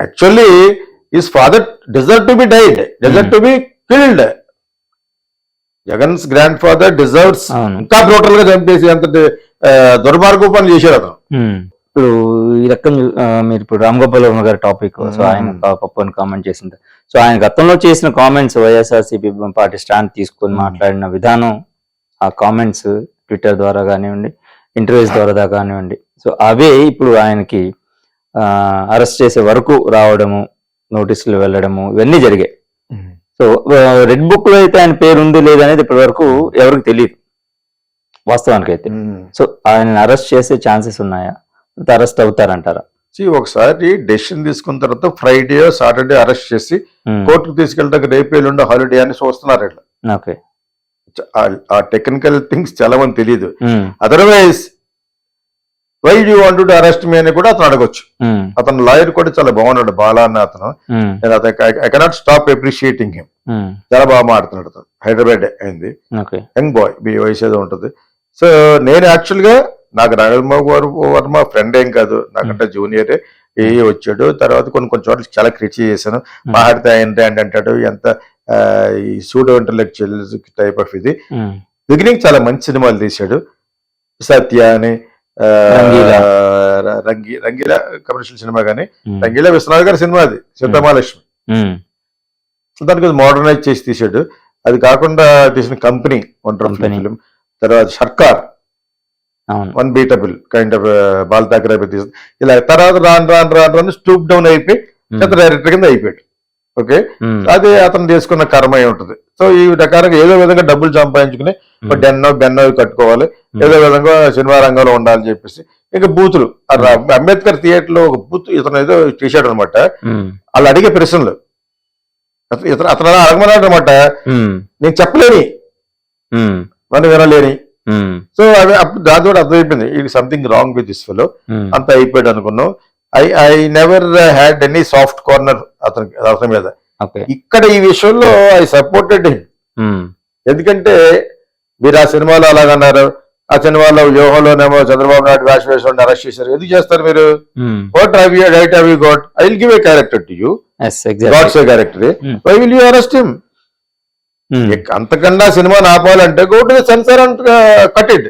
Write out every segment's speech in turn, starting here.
Actually his father deserve to be died deserve to be killed Jagan's grandfather deserves ఇంకా బ్రూటల్గా చంపేసి అంత దుర్మార్గ పని చేశారు అతను ఉమ్. ఇప్పుడు ఈ రకం మీరు ఇప్పుడు రామ్ గోపాల్ వర్మ గారి టాపిక్ సో మ్మ్. ఆయన పప్పు కామెంట్ చేసింది సో ఆయన గతంలో చేసిన కామెంట్స్ వైఎస్ఆర్సీపీ పార్టీ స్టాండ్ తీసుకొని మ్మ్. మాట్లాడిన విధానం ఆ కామెంట్స్ ట్విట్టర్ ద్వారా కానివ్వండి ఇంటర్వ్యూస్ ద్వారా కానివ్వండి సో అవే ఇప్పుడు ఆయనకి అరెస్ట్ చేసే వరకు రావడము నోటీసులు వెళ్ళడము ఇవన్నీ జరిగాయి. సో రెడ్ బుక్లో అయితే ఆయన పేరు ఉంది లేదనేది ఇప్పటి వరకు ఎవరికి తెలియదు వాస్తవానికి అయితే సో ఆయన అరెస్ట్ చేసే ఛాన్సెస్ ఉన్నాయా? అరెస్ట్ అవుతారంటారా? ఒకసారి డెసిషన్ తీసుకున్న తర్వాత ఫ్రైడే సాటర్డే అరెస్ట్ చేసి కోర్టుకు తీసుకెళ్ళడానికి రేపు ఎల్లుండి హాలిడే అని చూస్తున్నారు ఇట్లా ఆ- టెక్నికల్ థింగ్స్ చాలా మంది తెలియదు otherwise why you want to arrest me అని కూడా అతను అడగొచ్చు. ఉమ్, అతను లాయర్ కూడా చాలా బాగున్నాడు బాలా అన్న అతను నేను అతను I cannot stop appreciating him చాలా బాగా మాడుతున్నాడు అతను. హైదరాబాద్ అయింది. యంగ్ బాయ్ మీ వయసు ఏదో ఉంటుంది. సో నేను యాక్చువల్గా నాకు రాఘవ వర్మ ఫ్రెండ్ ఏం కాదు. నాకంటే జూనియరే ఏ. వచ్చాడు. తర్వాత కొన్ని కొన్ని చోట్ల చాలా క్రిటిక్ చేశాను. మాట్లాడితే ఏంటి అంటే అంటాడు ఎంత ఈ సూడో ఇంటలెక్చువల్స్ టైప్ ఆఫ్ ఇది. బిగినింగ్ చాలా మంచి సినిమాలు తీశాడు. సత్య అని రంగి రంగీలా కమర్షియల్ సినిమా కానీ. రంగీలా విశ్వనాథ్ గారి సినిమా అది సీతామహాలక్ష్మి. ఉమ్, దానికి మోడర్నైజ్ చేసి తీశాడు. అది కాకుండా తీసిన కంపెనీ Company. ఫిలిం తర్వాత Sarkar one beatable kind of Bal Thackeray అయిపోయి ఇలా తర్వాత రాను రాను రాను రాను స్టూప్ డౌన్ అయిపోయి డైరెక్టర్ కింద అయిపోయాడు. ఓకే? అది అతను చేసుకున్న కర్మ అయి ఉంటుంది. సో ఈ రకాలుగా ఏదో విధంగా డబ్బులు సంపాదించుకుని డెన్నో బెన్నో కట్టుకోవాలి. ఏదో విధంగా సినిమా రంగంలో ఉండాలని చెప్పేసి. ఇంకా బూతులు. అంబేద్కర్ థియేటర్లో ఒక బూత్ ఇతను ఏదో చేశాడు అనమాట వాళ్ళు అడిగే ప్రశ్నలు. అతను ఇతను అతను అలా అడగమన్నాడు అనమాట నేను చెప్పలేని. మనం వినలేని. సో అవి అప్పుడు దాంతో అర్థమైపోయింది. ఇది something wrong with this fellow అంత అయిపోయాడు అనుకున్నాం. I I never had any soft corner అతనికి అతని మీద. ఇక్కడ ఈ విషయంలో ఐ సపోర్టెడ్ హిమ్ ఉమ్, ఎందుకంటే మీరు ఆ సినిమాలో అలాగన్నారు ఆ సినిమాలో వ్యూహంలోనేమో చంద్రబాబు నాయుడు వేష వేషం అరెస్ట్ చేశారు. ఎందుకు చేస్తారు మీరు? What have you right have you got I will give a character to you. Gods a character Hmm. Why will you arrest him అంతకన్నా సినిమా ఆపాలంటే go to censor and cut it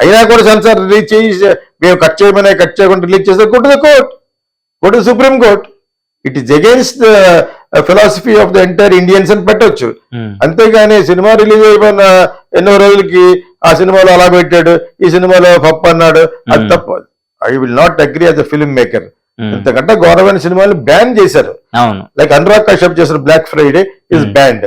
అయినా కూడా సెన్సార్ చేసి మేము కట్ చేయమని cut చేయకుండా release చేస్తే the court go to Supreme Court. It is against the philosophy of the entire Indians అని పెట్టొచ్చు. ఉమ్, అంతేగాని సినిమా రిలీజ్ అయిపోయిన ఎన్నో రోజులకి ఆ సినిమాలో అలా పెట్టాడు ఈ సినిమాలో పప్పు అన్నాడు అది Hmm. తప్ప I will not agree as a film maker um, ఇంతకంటే గౌరవమైన సినిమాలు బ్యాన్ చేశారు. లైక్ అనురాగ్ కశ్యప్ చేసిన Black Friday is Hmm. Banned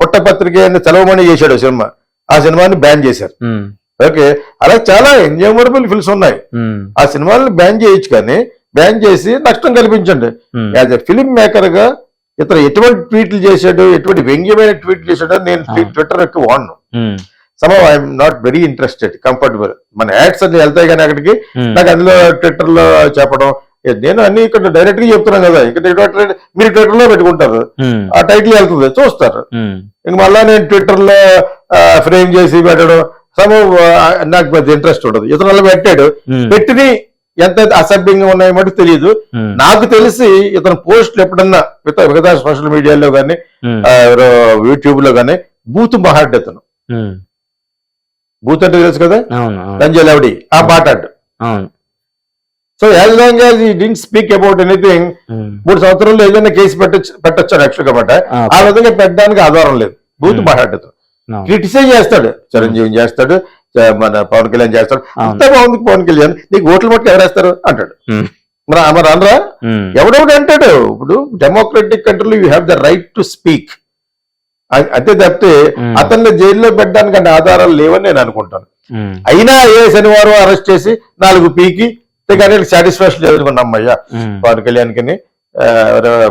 పుట్టపత్రిక చలవమణి చేశాడు సినిమా. ఆ సినిమాని బ్యాన్ చేశారు. Um, okay. అలా చాలా ఎంజాయబుల్ ఫిల్మ్స్ ఉన్నాయి. ఉమ్, ఆ సినిమాలను బ్యాన్ చేయొచ్చు కానీ బ్యాన్ చేసి నష్టం కల్పించండి. యాజ్ ఎ ఫిల్మ్ మేకర్గా ఇతను ఎటువంటి ట్వీట్లు చేశాడు ఎటువంటి వ్యంగ్యమైన ట్వీట్లు చేశాడో నేను. ట్విట్టర్ ఎక్కువ వాడను. ఉమ్, some I'm not very interested comfortable మన యాడ్స్ అన్ని వెళ్తాయి కానీ అక్కడికి ఉమ్, నాకు అందులో ట్విట్టర్లో చెప్పడం నేను అన్ని ఇక్కడ డైరెక్ట్గా చెప్తున్నాను కదా ఇంకా ట్విట్టర్ మీరు ట్విట్టర్లో పెట్టుకుంటారు ఆ టైటిల్ వెళ్తుంది చూస్తారు. ఇంక మళ్ళా నేను ట్విట్టర్లో ఫ్రేమ్ చేసి పెట్టడం నాకు పెద్ద ఇంట్రెస్ట్ ఉండదు. ఇతను పెట్టాడు. పెట్టిని ఎంత అసభ్యంగా ఉన్నాయో మటు తెలియదు నాకు తెలిసి ఇతను పోస్టులు ఎప్పుడన్నా మిగతా సోషల్ మీడియాలో కానీ యూట్యూబ్లో కానీ బూత్ మహాడ్ ఇతను బూత్ అంటే తెలుసు కదా? లంజలవడి ఆ మాట్లాడు so as long as he didn't speak about anything మూడు సంవత్సరంలో ఏదైనా కేసు పెట్టచ్చు పెట్టచ్చు యాక్చువల్గా ఆ, విధంగా పెట్టడానికి ఆధారం లేదు. బూత్. మాట్లాడుతూ. క్రిటిసైజ్ చేస్తాడు. చిరంజీవి చేస్తాడు మన పవన్ కళ్యాణ్ చేస్తాడు. అంత బాగుంది పవన్ కళ్యాణ్. నీకు ఓట్లు మట్టి ఎవరేస్తారు? అంటాడు. Hmm. మరి మరి అనరా? ఉమ్, ఎవడెవడు అంటాడు? ఇప్పుడు డెమోక్రటిక్ కంట్రీలో you have the right to speak అంతే తప్పితే Hmm. అతన్ని జైల్లో పెట్టడానికి అంటే ఆధారాలు లేవని నేను అనుకుంటాను. అయినా ఏ శనివారం అరెస్ట్ చేసి నాలుగు పీకి సాటిస్ఫాక్షన్ లేదనుకున్నా అమ్మయ్యా పవన్ కళ్యాణ్కి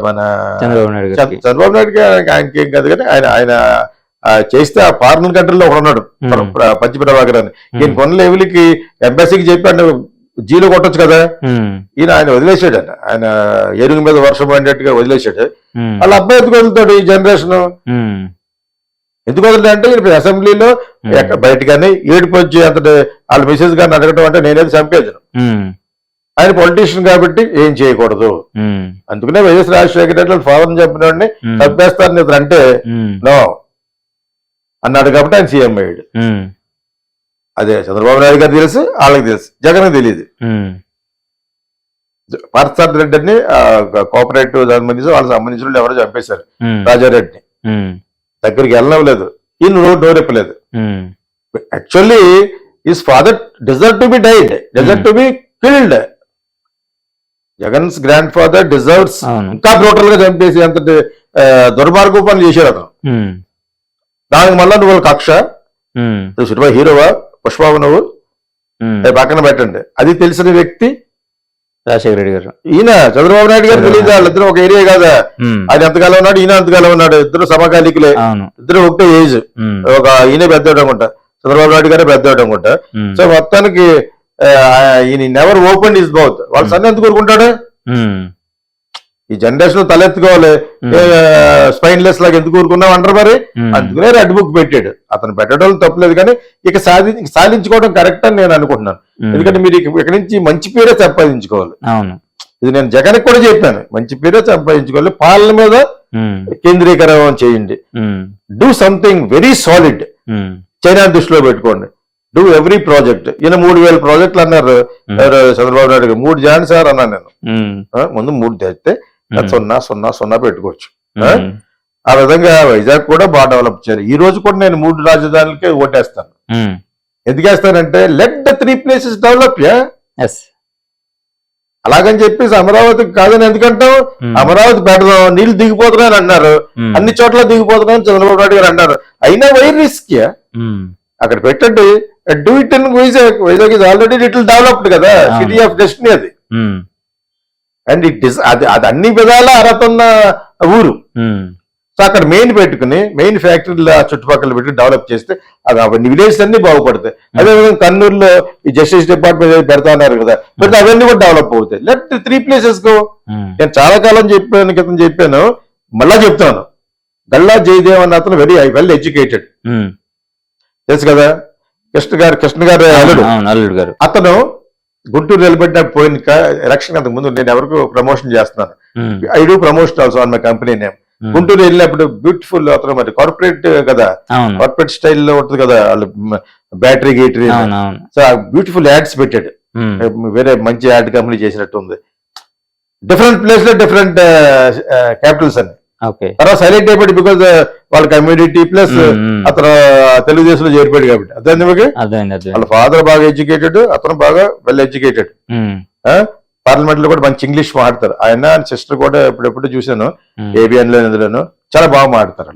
మన చంద్రబాబు నాయుడు చంద్రబాబు నాయుడు ఆయనకి ఏం కాదు కానీ ఆయన ఆయన చేస్తే ఆ ఫారిన్ కంట్రీలో ఒకడు ఉన్నాడు. పచ్చి ప్రభాకర్ అని. ఈయన కొన్న లెవెల్కి ఎంబసీకి చెప్పాడు జీలో కొట్టొచ్చు కదా? ఈయన ఆయన వదిలేసాడు ఆయన. ఆయన ఎరుగు మీద వర్షం పడినట్టుగా వదిలేసాడు వాళ్ళ అబ్బాయి ఎందుకు వదులుతాడు ఈ జనరేషన్? ఎందుకు వదులుతా అంటే ఈయన అసెంబ్లీలో బయట కానీ ఏడుపు వచ్చి అంత వాళ్ళ మిసెస్ గారిని అడగటం అంటే నేనేది ఉమ్, ఆయన పొలిటీషియన్ కాబట్టి ఏం చేయకూడదు. అందుకనే వైఎస్ రాజశేఖర రెడ్డి ఫాదర్ చెప్పినోడిని ఉమ్, చంపేస్తారని ఇతను అంటే నో. అన్నాడు కాబట్టి ఆయన సీఎం అయ్యాడు. అదే చంద్రబాబు నాయుడు గారు తెలుసు వాళ్ళకి తెలుసు జగన్ తెలియదు. పార్థసారథి రెడ్డిని కోఆపరేటివ్ సంబంధించి వాళ్ళకి సంబంధించిన వాళ్ళు ఎవరో చంపేశారు రాజారెడ్డిని. దగ్గరికి వెళ్ళనవ్వలేదు. ఈయన నోరు నోరెప్పలేదు actually is father deserve to be died deserve to be killed. Jagan's grandfather deserves ఇంకా బ్రూటల్గా చంపేసి అంత దుర్మార్గ పనులు చేశారు అతను. దానికి మళ్ళా నువ్వు కక్ష. నువ్వు సినిమా హీరోవా? పుష్పబాబు నువ్వు? పక్కన పెట్టండి. అది తెలిసిన వ్యక్తి? రాజశేఖర రెడ్డి గారు. ఈయన చంద్రబాబు నాయుడు గారు తెలియదు. వాళ్ళిద్దరు ఒక ఏరియా కాదా? ఆయన ఎంతకాలం ఉన్నాడు? ఈయన ఎంతకాలం ఉన్నాడు? ఇద్దరు సమకాలికులే ఇద్దరు ఒకటే ఏజ్. ఒక ఈయన పెద్దవాడు అనుకుంటా. చంద్రబాబు నాయుడు గారే పెద్దవాడు అనుకుంటా. సో మొత్తానికి ఈయన నెవర్ ఓపెన్ ఇస్ బౌత్ వాళ్ళ సన్న ఎందుకు కోరుకుంటాడు? ఈ జనరేషన్ తలెత్తుకోవాలి. ఉమ్, స్పైన్లెస్ లాగా ఎందుకు ఊరుకున్నావు అంటారు మరి? అందుకనే రెడ్ బుక్ పెట్టాడు. అతను పెట్టడం తప్పలేదు కానీ ఇక సాధి సాధించుకోవడం కరెక్ట్ అని నేను అనుకుంటున్నాను. ఎందుకంటే మీరు ఇక- ఇక్కడి నుంచి మంచి పేరే సంపాదించుకోవాలి. అవును. ఇది నేను జగన్ కూడా చెప్పాను. మంచి పేరే సంపాదించుకోవాలి. పాలన మీద కేంద్రీకరణ చేయండి. Do something very solid China దృష్టిలో పెట్టుకోండి. డూ ఎవ్రీ ప్రాజెక్ట్ ఈయన మూడు వేల ప్రాజెక్టులు అన్నారు. చంద్రబాబు నాయుడు గారు? మూడు జాన్ సార్ అన్నాను నేను. ముందు మూడు తెస్తే సున్నా సున్నా సున్నా పెట్టుకోవచ్చు. ఆ? విధంగా వైజాగ్ కూడా బాగా డెవలప్ చేయాలి. ఈ రోజు కూడా నేను మూడు రాజధానులకే ఓటేస్తాను. ఉమ్, ఎందుకు వేస్తానంటే let the three places develop yeah? అలాగని చెప్పేసి అమరావతి కాదని ఎందుకంటావు? ఉమ్, అమరావతి పెడదాం నీళ్ళు దిగిపోతున్నాయని అన్నారు. అన్ని చోట్ల దిగిపోతున్నాయని చంద్రబాబు నాయుడు గారు అన్నారు. అయినా వై రిస్క్ అక్కడ పెట్టండి. Do it in Vizag. Vizag is already little developed కదా. సిటీ ఆఫ్ డెస్టినీ అది. అండ్ ఇట్ ఇస్ అది అది అన్ని విధాల అర్హత ఉన్న ఊరు సో అక్కడ మెయిన్ పెట్టుకుని మెయిన్ ఫ్యాక్టరీలు చుట్టుపక్కల పెట్టి డెవలప్ చేస్తే అది అవన్నీ విలేజ్ అన్ని బాగుపడతాయి. అదేవిధంగా కర్నూలులో ఈ జస్టిస్ డిపార్ట్మెంట్ పెడతా ఉన్నారు కదా పెడితే అవన్నీ కూడా డెవలప్ అవుతాయి. లెట్ త్రీ ప్లేసెస్ గో నేను చాలా కాలం చెప్పాను క్రితం చెప్పాను మళ్ళా చెప్తాను. గల్లా జయదేవ్ అన్న అతను వెరీ వెల్ ఎడ్యుకేటెడ్. తెలుసు కదా? కృష్ణ గారు కృష్ణ గారు అల్లుడు గారు. అతను గుంటూరు నిలబెట్టిన పోయిన ఎలక్షన్ అంతకు ముందు నేను ఎవరికి ప్రమోషన్ చేస్తున్నాను. I do promotion also on my company name. Guntur వెళ్ళినప్పుడు బ్యూటిఫుల్ అతను మరి కార్పొరేట్ కదా. కార్పొరేట్ స్టైల్లో ఉంటుంది కదా వాళ్ళు బ్యాటరీ గేటరీ. సో బ్యూటిఫుల్ యాడ్స్ పెట్టాడు. వేరే మంచి యాడ్ కంపెనీ చేసినట్టు ఉంది డిఫరెంట్ ప్లేస్లో డిఫరెంట్ క్యాపిటల్స్ అని. తర్వాత సైలెంట్ అయిపోయాడు బికాజ్ వాళ్ళ కమ్యూనిటీ ప్లస్ ఉమ్, ఉమ్. అతను తెలుగుదేశంలో చేరిపోయాడు కాబట్టి. అదే మీకు? వాళ్ళ ఫాదర్ బాగా ఎడ్యుకేటెడ్ అతను బాగా వెల్ ఎడ్యుకేటెడ్ పార్లమెంట్లో కూడా మంచి ఇంగ్లీష్ మాట్లాడతారు. ఆయన సిస్టర్ కూడా ఎప్పుడెప్పుడు చూశాను. ఏబిఎన్లో ఇందులోను. చాలా బాగా మాట్లాడతారు.